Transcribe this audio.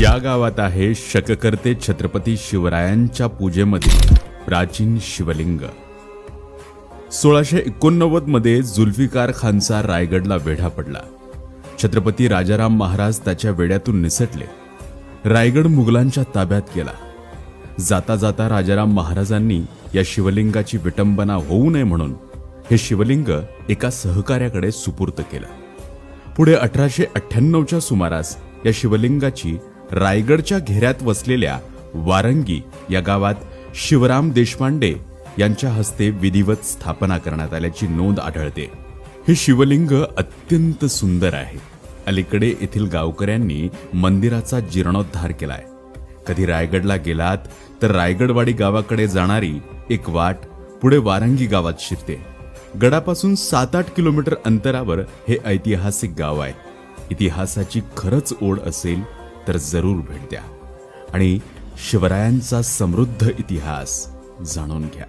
या गावात आहे शककर्ते छत्रपती शिवरायांच्या पूजेमध्ये प्राचीन शिवलिंग. सोळाशे एकोणनव्वदमध्ये जुल्फिकार खानचा रायगडला वेढा पडला. छत्रपती राजाराम महाराज त्याच्या वेड्यातून निसटले. रायगड मुघलांच्या ताब्यात गेला. जाता जाता राजाराम महाराजांनी या शिवलिंगाची विटंबना होऊ नये म्हणून हे शिवलिंग एका सहकार्याकडे सुपूर्त केलं. पुढे अठराशे अठ्ठ्याण्णवच्या सुमारास या शिवलिंगाची रायगडच्या घेऱ्यात वसलेल्या वारंगी या गावात शिवराम देशपांडे यांच्या हस्ते विधिवत स्थापना करण्यात आल्याची नोंद आढळते. हे शिवलिंग अत्यंत सुंदर आहे. अलीकडे येथील गावकऱ्यांनी मंदिराचा जीर्णोद्धार केलाय. कधी रायगडला गेलात तर रायगडवाडी गावाकडे जाणारी एक वाट पुढे वारंगी गावात शिरते. गडापासून सात आठ किलोमीटर अंतरावर हे ऐतिहासिक गाव आहे. इतिहासाची खरंच ओढ असेल तर जरूर भेट द्या. आणि शिवरायांचा समृद्ध इतिहास जाणून घ्या.